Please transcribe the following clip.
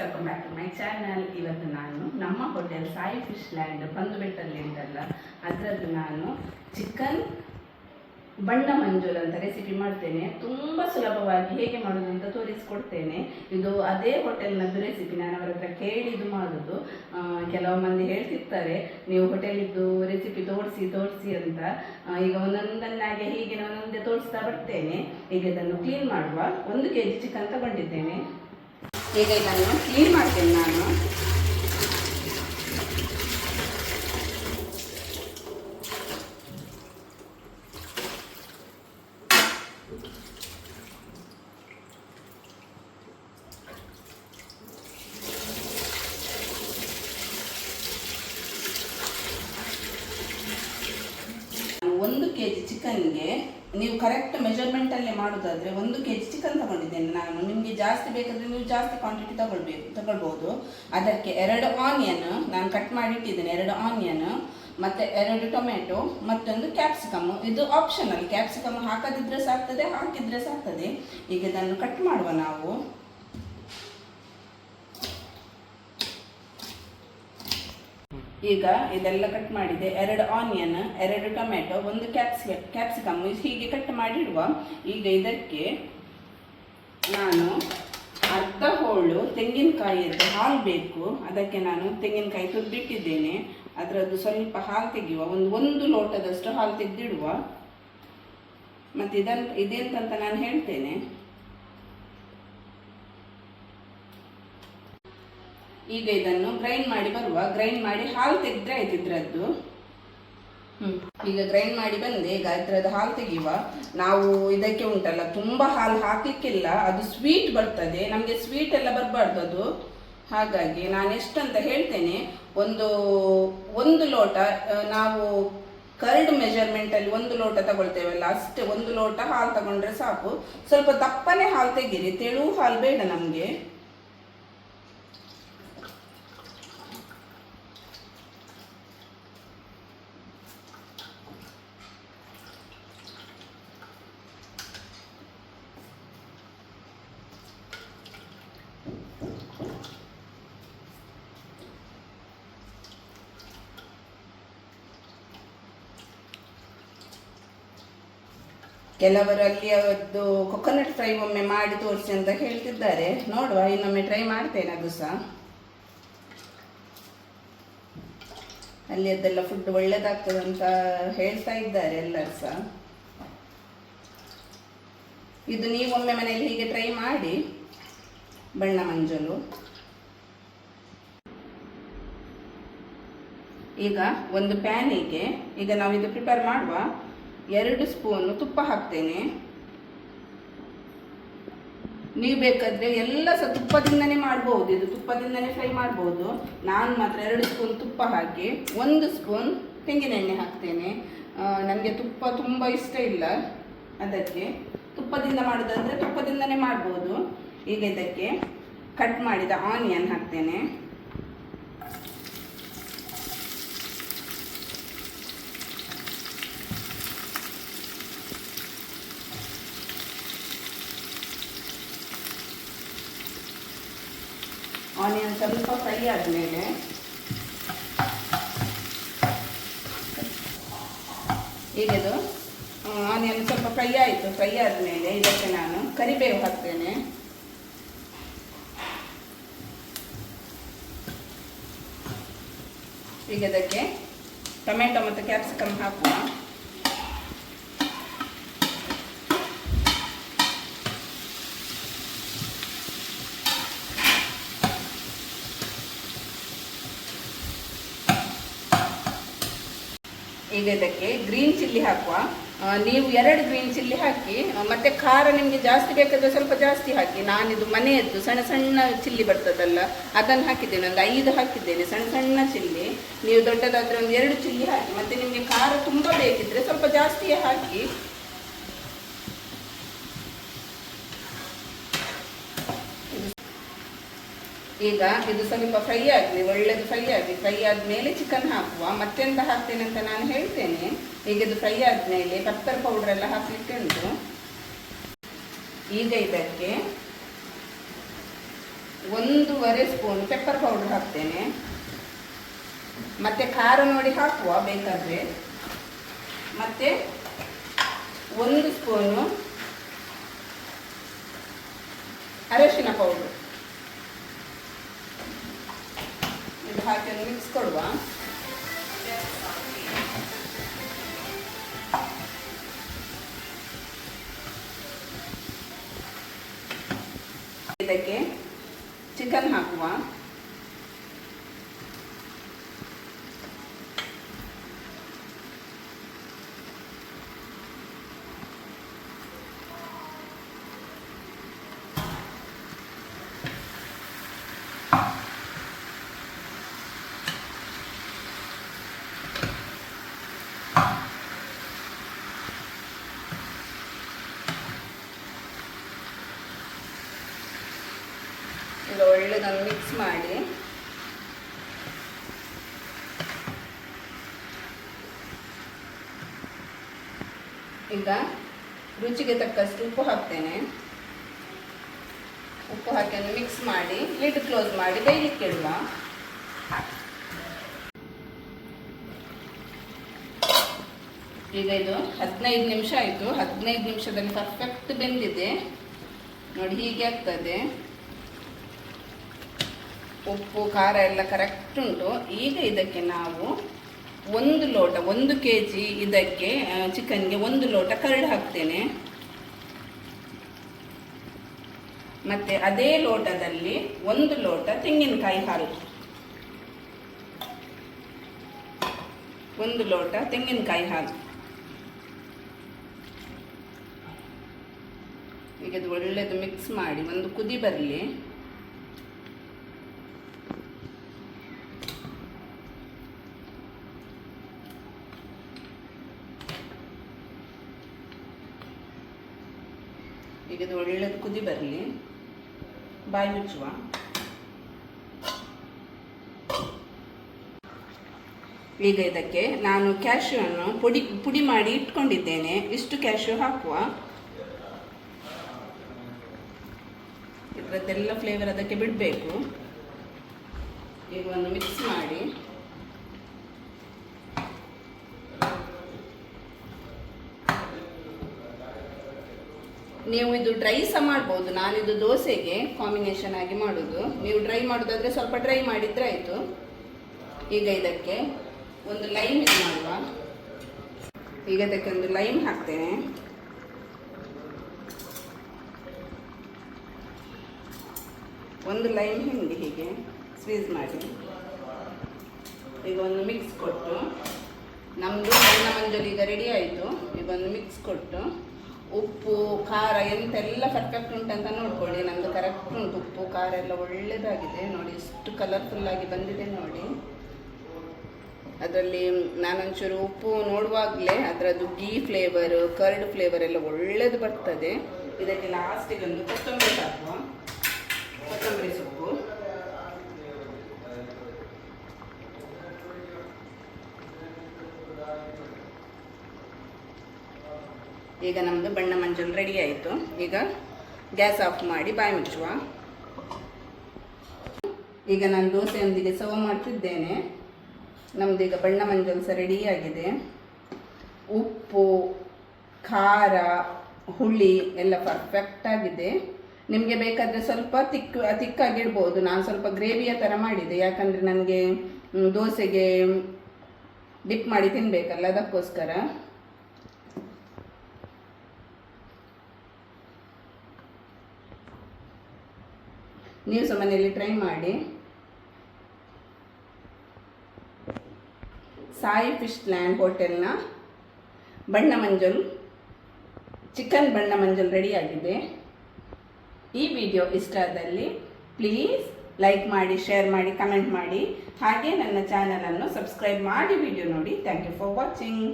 Welcome back to my channel ಇವತ್ತು ನಾನು ನಮ್ಮ ಹೋಟೆಲ್ ಸಾಯಿ ಫಿಶ್ ಲ್ಯಾಂಡ್ ಪಂದುಬೆಟ್ಟಲ್ಲಿ ಉಂಟಲ್ಲ ಅದರದ್ದು ನಾನು ಚಿಕನ್ ಬಣ್ಣ ಮಂಜೂಲ್ ಅಂತ ರೆಸಿಪಿ ಮಾಡ್ತೇನೆ. ತುಂಬ ಸುಲಭವಾಗಿ ಹೇಗೆ ಮಾಡೋದು ಅಂತ ತೋರಿಸ್ಕೊಡ್ತೇನೆ. ಇದು ಅದೇ ಹೋಟೆಲ್ನದ್ದು ರೆಸಿಪಿ ನಾನು ಅವರ ಹತ್ರ ಕೇಳಿದು ಮಾಡೋದು. ಕೆಲವು ಮಂದಿ ಹೇಳ್ತಿರ್ತಾರೆ, ನೀವು ಹೋಟೆಲಿದ್ದು ರೆಸಿಪಿ ತೋರಿಸಿ ತೋರಿಸಿ ಅಂತ. ಈಗ ಒಂದೊಂದನ್ನಾಗೆ ಹೀಗೆ ಒಂದೊಂದೇ ತೋರಿಸ್ತಾ ಬರ್ತೇನೆ. ಈಗ ಇದನ್ನು ಕ್ಲೀನ್ ಮಾಡುವ ಒಂದು ಕೆ ಜಿ ಚಿಕನ್ ತಗೊಂಡಿದ್ದೇನೆ. ಈಗ ಇದನ್ನು ಕ್ಲೀನ್ ಮಾಡ್ತೇನೆ ನಾನು ಒಂದು ಕೆ ಜಿ ಚಿಕನ್ಗೆ ನೀವು ಕರೆಕ್ಟ್ ಮೆಜರ್ಮೆಂಟಲ್ಲೇ ಮಾಡೋದಾದರೆ ಒಂದು ಕೆ ಜಿ ಚಿಕನ್ ತಗೊಂಡಿದ್ದೇನೆ ನಾನು. ನಿಮಗೆ ಜಾಸ್ತಿ ಬೇಕಾದರೆ ನೀವು ಜಾಸ್ತಿ ಕ್ವಾಂಟಿಟಿ ತಗೊಳ್ಬೇಕು ತಗೊಳ್ಬೋದು. ಅದಕ್ಕೆ ಎರಡು ಆನಿಯನ್ ನಾನು ಕಟ್ ಮಾಡಿ ಇಟ್ಟಿದ್ದೇನೆ ಎರಡು ಆನಿಯನ್ ಮತ್ತು ಎರಡು ಟೊಮೆಟೊ ಮತ್ತೊಂದು ಕ್ಯಾಪ್ಸಿಕಮ್ ಇದು ಆಪ್ಷನಲ್ ಕ್ಯಾಪ್ಸಿಕಮ್ ಹಾಕದಿದ್ರೆ ಸಾಕ್ತದೆ, ಹಾಕಿದ್ರೆ ಸಾಕ್ತದೆ. ಈಗ ಇದನ್ನು ಕಟ್ ಮಾಡುವ ನಾವು. ಈಗ ಇದೆಲ್ಲ ಕಟ್ ಮಾಡಿದೆ. ಎರಡು ಆನಿಯನ್ ಎರಡು ಟೊಮೆಟೊ ಒಂದು ಕ್ಯಾಪ್ಸಿ ಕ್ಯಾಪ್ಸಿಕಮ್ ಹೀಗೆ ಕಟ್ ಮಾಡಿಡುವ ಈಗ ಇದಕ್ಕೆ ನಾನು ಅರ್ಧ ಹೋಳು ತೆಂಗಿನಕಾಯಿಯದ್ದು ಹಾಲು ಬೇಕು. ಅದಕ್ಕೆ ನಾನು ತೆಂಗಿನಕಾಯಿ ತುರಿದಿಟ್ಟಿದ್ದೇನೆ. ಅದರದ್ದು ಸ್ವಲ್ಪ ಹಾಲು ತೆಗೆಯುವ, ಒಂದು ಒಂದು ಲೋಟದಷ್ಟು ಹಾಲು ತೆಗೆದಿಡುವ. ಮತ್ತು ಇದನ್ನು ಇದೆಂತಂತ ನಾನು ಹೇಳ್ತೇನೆ. ಈಗ ಇದನ್ನು ಗ್ರೈಂಡ್ ಮಾಡಿ ಬರುವ ಗ್ರೈಂಡ್ ಮಾಡಿ ಹಾಲು ತೆಗೆದ್ರೆ ಆಯ್ತು ಇದ್ರದ್ದು. ಹ್ಮ್. ಈಗ ಗ್ರೈಂಡ್ ಮಾಡಿ ಬಂದೆ, ಈಗ ಇದ್ರದ್ದು ಹಾಲು ತೆಗೆಯುವ. ನಾವು ಇದಕ್ಕೆ ಉಂಟಲ್ಲ, ತುಂಬ ಹಾಲು ಹಾಕಲಿಕ್ಕಿಲ್ಲ, ಅದು ಸ್ವೀಟ್ ಬರ್ತದೆ. ನಮಗೆ ಸ್ವೀಟ್ ಎಲ್ಲ ಬರಬಾರ್ದು ಅದು. ಹಾಗಾಗಿ ನಾನು ಎಷ್ಟಂತ ಹೇಳ್ತೇನೆ, ಒಂದು ಒಂದು ಲೋಟ ನಾವು ಕರ್ಡ್ ಮೆಜರ್ಮೆಂಟಲ್ಲಿ ಒಂದು ಲೋಟ ತಗೊಳ್ತೇವಲ್ಲ, ಅಷ್ಟೇ, ಒಂದು ಲೋಟ ಹಾಲು ತಗೊಂಡ್ರೆ ಸಾಕು. ಸ್ವಲ್ಪ ದಪ್ಪನೆ ಹಾಲು ತೆಗೀರಿ, ತೆಳು ಹಾಲು ಬೇಡ ನಮಗೆ. ಕೆಲವರು ಅಲ್ಲಿ ಅವರದ್ದು ಕೊಕೊನಟ್ ಫ್ರೈ ಒಮ್ಮೆ ಮಾಡಿ ತೋರಿಸಿ ಅಂತ ಹೇಳ್ತಿದ್ದಾರೆ. ನೋಡುವ, ಇನ್ನೊಮ್ಮೆ ಟ್ರೈ ಮಾಡ್ತೇನೆ ಅದು ಸಹ. ಅಲ್ಲಿ ಅದೆಲ್ಲ ಫುಡ್ ಒಳ್ಳೇದಾಗ್ತದೆ ಅಂತ ಹೇಳ್ತಾ ಇದ್ದಾರೆ ಎಲ್ಲರೂ ಸಹ. ಇದು ನೀವೊಮ್ಮೆ ಮನೆಯಲ್ಲಿ ಹೀಗೆ ಟ್ರೈ ಮಾಡಿ, ಬಣ್ಣ ಮಂಜಲು. ಈಗ ಒಂದು ಪ್ಯಾನಿಗೆ ಈಗ ನಾವು ಇದು ಪ್ರಿಪೇರ್ ಮಾಡುವ. ಎರಡು ಸ್ಪೂನು ತುಪ್ಪ ಹಾಕ್ತೇನೆ. ನೀವು ಬೇಕಾದರೆ ಎಲ್ಲ ಸಹ ತುಪ್ಪದಿಂದನೇ ಮಾಡ್ಬೋದು, ಇದು ತುಪ್ಪದಿಂದನೇ ಫ್ರೈ ಮಾಡ್ಬೋದು. ನಾನು ಮಾತ್ರ ಎರಡು ಸ್ಪೂನ್ ತುಪ್ಪ ಹಾಕಿ, ಒಂದು ಸ್ಪೂನ್ ತೆಂಗಿನೆಣ್ಣೆ ಹಾಕ್ತೇನೆ. ನನಗೆ ತುಪ್ಪ ತುಂಬ ಇಷ್ಟ ಇಲ್ಲ ಅದಕ್ಕೆ. ತುಪ್ಪದಿಂದ ಮಾಡೋದಾದರೆ ತುಪ್ಪದಿಂದನೇ ಮಾಡ್ಬೋದು. ಈಗ ಇದಕ್ಕೆ ಕಟ್ ಮಾಡಿದ ಆನಿಯನ್ ಹಾಕ್ತೇನೆ ಆನಿಯನ್ ಸ್ವಲ್ಪ ಫ್ರೈ ಆದಮೇಲೆ ಈಗ ಇದು ಆನಿಯನ್ ಸ್ವಲ್ಪ ಫ್ರೈ ಆಯಿತು, ಫ್ರೈ ಆದಮೇಲೆ ಇದಕ್ಕೆ ನಾನು ಕರಿಬೇವು ಹಾಕ್ತೇನೆ. ಈಗ ಅದಕ್ಕೆ ಟೊಮೆಟೊ ಮತ್ತು ಕ್ಯಾಪ್ಸಿಕಮ್ ಹಾಕುವ. ಈಗ ಇದಕ್ಕೆ ಗ್ರೀನ್ ಚಿಲ್ಲಿ ಹಾಕುವ ನೀವು ಎರಡು ಗ್ರೀನ್ ಚಿಲ್ಲಿ ಹಾಕಿ ಮತ್ತೆ ಖಾರ ನಿಮಗೆ ಜಾಸ್ತಿ ಬೇಕಾದರೆ ಸ್ವಲ್ಪ ಜಾಸ್ತಿ ಹಾಕಿ. ನಾನಿದು ಮನೆಯದ್ದು ಸಣ್ಣ ಸಣ್ಣ ಚಿಲ್ಲಿ ಬರ್ತದಲ್ಲ, ಅದನ್ನು ಹಾಕಿದ್ದೇನೆ. ಒಂದು ಐದು ಹಾಕಿದ್ದೇನೆ ಸಣ್ಣ ಸಣ್ಣ ಚಿಲ್ಲಿ ನೀವು ದೊಡ್ಡದಾದರೆ ಒಂದು ಎರಡು ಚಿಲ್ಲಿ ಹಾಕಿ, ಮತ್ತೆ ನಿಮಗೆ ಖಾರ ತುಂಬ ಬೇಕಿದ್ರೆ ಸ್ವಲ್ಪ ಜಾಸ್ತಿಯೇ ಹಾಕಿ ಈಗ ಇದು ಸ್ವಲ್ಪ ಫ್ರೈ ಆಗಲಿ ಒಳ್ಳೆಯದು ಫ್ರೈ ಆಗಲಿ. ಫ್ರೈ ಆದಮೇಲೆ ಚಿಕನ್ ಹಾಕುವ. ಮತ್ತೆಂತ ಹಾಕ್ತೇನೆ ಅಂತ ನಾನು ಹೇಳ್ತೇನೆ. ಈಗ ಇದು ಫ್ರೈ ಆದಮೇಲೆ ಪೆಪ್ಪರ್ ಪೌಡರ್ ಎಲ್ಲ ಹಾಕಲಿಕ್ಕೆ ಉಂಟು. ಈಗ ಇದಕ್ಕೆ ಒಂದೂವರೆ ಸ್ಪೂನ್ ಪೆಪ್ಪರ್ ಪೌಡರ್ ಹಾಕ್ತೇನೆ. ಮತ್ತೆ ಖಾರ ನೋಡಿ ಹಾಕುವ ಬೇಕಾದರೆ. ಮತ್ತೆ ಒಂದು ಸ್ಪೂನು ಅರಶಿನ ಪೌಡರ್ ಇದು ಹಾಕಿ ಒಂದು ಮಿಕ್ಸ್ ಕೊಡುವ. ಇದಕ್ಕೆ ಚಿಕನ್ ಹಾಕುವ. ಈಗ ಒಳ್ಳೆದನ್ನು ಮಿಕ್ಸ್ ಮಾಡಿ. ಈಗ ರುಚಿಗೆ ತಕ್ಕಷ್ಟು ಉಪ್ಪು ಹಾಕ್ತೇನೆ. ಉಪ್ಪು ಹಾಕಿ ಮಿಕ್ಸ್ ಮಾಡಿ ಲಿಡ್ ಕ್ಲೋಸ್ ಮಾಡಿ, ಬೇಯಲಿಕ್ಕೆ ಇಡುವ. ಈಗ ಇದು ಹದಿನೈದು ನಿಮಿಷ ಆಯಿತು. ಹದಿನೈದು ನಿಮಿಷದಲ್ಲಿ ಪರ್ಫೆಕ್ಟ್ ಬೆಂದಿದೆ. ನೋಡಿ ಹೀಗೆ ಆಗ್ತದೆ. ಉಪ್ಪು, ಖಾರ ಎಲ್ಲ ಕರೆಕ್ಟ್ ಉಂಟು. ಈಗ ಇದಕ್ಕೆ ನಾವು ಒಂದು ಲೋಟ, ಒಂದು ಕೆ ಜಿ ಇದಕ್ಕೆ ಚಿಕನ್ಗೆ ಒಂದು ಲೋಟ ಕರಡು ಹಾಕ್ತೇನೆ. ಮತ್ತು ಅದೇ ಲೋಟದಲ್ಲಿ ಒಂದು ಲೋಟ ತೆಂಗಿನಕಾಯಿ ಹಾಲು. ಒಂದು ಲೋಟ ತೆಂಗಿನಕಾಯಿ ಹಾಲು. ಈಗ ಅದು ಒಳ್ಳೆಯದು ಮಿಕ್ಸ್ ಮಾಡಿ, ಒಂದು ಕುದಿ ಬರಲಿ. ಇದು ಕುದಿ ಬರಲಿ. ಬಾಯಿ ಮುಚ್ಚುವ. ಈಗ ಇದಕ್ಕೆ ನಾನು ಕ್ಯಾಶ್ಯೂವನ್ನು ಪುಡಿ ಪುಡಿ ಮಾಡಿ ಇಟ್ಕೊಂಡಿದ್ದೇನೆ. ಇಷ್ಟು ಕ್ಯಾಶ್ಯೂ ಹಾಕುವ. ಇದರದ್ದೆಲ್ಲ ಫ್ಲೇವರ್ ಅದಕ್ಕೆ ಬಿಡಬೇಕು. ಈಗ ಒಂದು ಮಿಕ್ಸ್ ಮಾಡಿ. ನೀವು ಇದು ಡ್ರೈ ಸಹ ಮಾಡ್ಬೋದು. ನಾನಿದು ದೋಸೆಗೆ ಕಾಂಬಿನೇಷನ್ ಆಗಿ ಮಾಡೋದು. ನೀವು ಡ್ರೈ ಮಾಡೋದಾದ್ರೆ ಸ್ವಲ್ಪ ಡ್ರೈ ಮಾಡಿದ್ರೆ ಆಯಿತು. ಈಗ ಇದಕ್ಕೆ ಒಂದು ಲೈಮ್ ಇದು ಮಾಡುವ. ಈಗ ಇದಕ್ಕೆ ಒಂದು ಲೈಮ್ ಹಾಕ್ತೇನೆ. ಒಂದು ಲೈಮ್ ಹಿಂಡಿ ಹೀಗೆ ಸ್ವೀಸ್ ಮಾಡಿ. ಈಗ ಒಂದು ಮಿಕ್ಸ್ ಕೊಟ್ಟು. ನಮ್ಮದು ಅನ್ನ ಮಂಜಲ್ ಈಗ ರೆಡಿ ಆಯಿತು. ಈಗ ಒಂದು ಮಿಕ್ಸ್ ಕೊಟ್ಟು. ಉಪ್ಪು, ಖಾರ ಎಂತೆಲ್ಲ ಪರ್ಫೆಕ್ಟ್ ಉಂಟಂತ ನೋಡ್ಕೊಳ್ಳಿ. ನಮ್ಮದು ಕರೆಕ್ಟ್ ಉಂಟು ಉಪ್ಪು, ಖಾರ ಎಲ್ಲ ಒಳ್ಳೆಯದಾಗಿದೆ ನೋಡಿ, ಎಷ್ಟು ಕಲರ್ಫುಲ್ಲಾಗಿ ಬಂದಿದೆ ನೋಡಿ. ಅದರಲ್ಲಿ ನಾನೊಂಚೂರು ಉಪ್ಪು ನೋಡುವಾಗಲೇ ಅದರದ್ದು ಗೀ ಫ್ಲೇವರ್ ಕರ್ಡ್ ಫ್ಲೇವರ್ ಎಲ್ಲ ಒಳ್ಳೇದು ಬರ್ತದೆ. ಇದಕ್ಕೆ ಲಾಸ್ಟಿಗೆ ಒಂದು ಕೊತ್ತಂಬರಿ ಹಾಕುವ ಕೊತ್ತಂಬರಿ ಸೊಪ್ಪು. ಈಗ ನಮ್ಮದು ಬಣ್ಣ ಮಂಜಲ್ ರೆಡಿ ಆಯಿತು. ಈಗ ಗ್ಯಾಸ್ ಆಫ್ ಮಾಡಿ ಬಾಯಿ ಮುಚ್ಚುವ. ಈಗ ನಾನು ದೋಸೆಯೊಂದಿಗೆ ಸರ್ವ್ ಮಾಡ್ತಿದ್ದೇನೆ. ನಮ್ಮದು ಈಗ ಬಣ್ಣ ಮಂಜಲ್ ಸಹ ರೆಡಿ ಆಗಿದೆ. ಉಪ್ಪು, ಖಾರ, ಹುಳಿ ಎಲ್ಲ ಪರ್ಫೆಕ್ಟ್ ಆಗಿದೆ. ನಿಮಗೆ ಬೇಕಾದರೆ ಸ್ವಲ್ಪ ತಿಕ್ ತಿಕ್ಕಾಗಿಡ್ಬೋದು ನಾನು ಸ್ವಲ್ಪ ಗ್ರೇವಿಯ ಥರ ಮಾಡಿದೆ. ಯಾಕಂದರೆ ನನಗೆ ದೋಸೆಗೆ ಡಿಪ್ ಮಾಡಿ ತಿನ್ನಬೇಕಲ್ಲ ಅದಕ್ಕೋಸ್ಕರ. ನೀವು ಸಹ ಮನೆಯಲ್ಲಿ ಟ್ರೈ ಮಾಡಿ. ಸಾಯಿ ಫಿಶ್ ಲ್ಯಾಂಡ್ ಹೋಟೆಲ್ನ ಬಣ್ಣ ಮಂಜಲ್, ಚಿಕನ್ ಬಣ್ಣ ಮಂಜಲ್ ರೆಡಿಯಾಗಿದೆ. ಈ ವಿಡಿಯೋ ಇಷ್ಟ ಆದಲ್ಲಿ ಪ್ಲೀಸ್ ಲೈಕ್ ಮಾಡಿ, ಶೇರ್ ಮಾಡಿ, ಕಮೆಂಟ್ ಮಾಡಿ. ಹಾಗೆ ನನ್ನ ಚಾನಲನ್ನು ಸಬ್ಸ್ಕ್ರೈಬ್ ಮಾಡಿ, ವಿಡಿಯೋ ನೋಡಿ. Thank you for watching.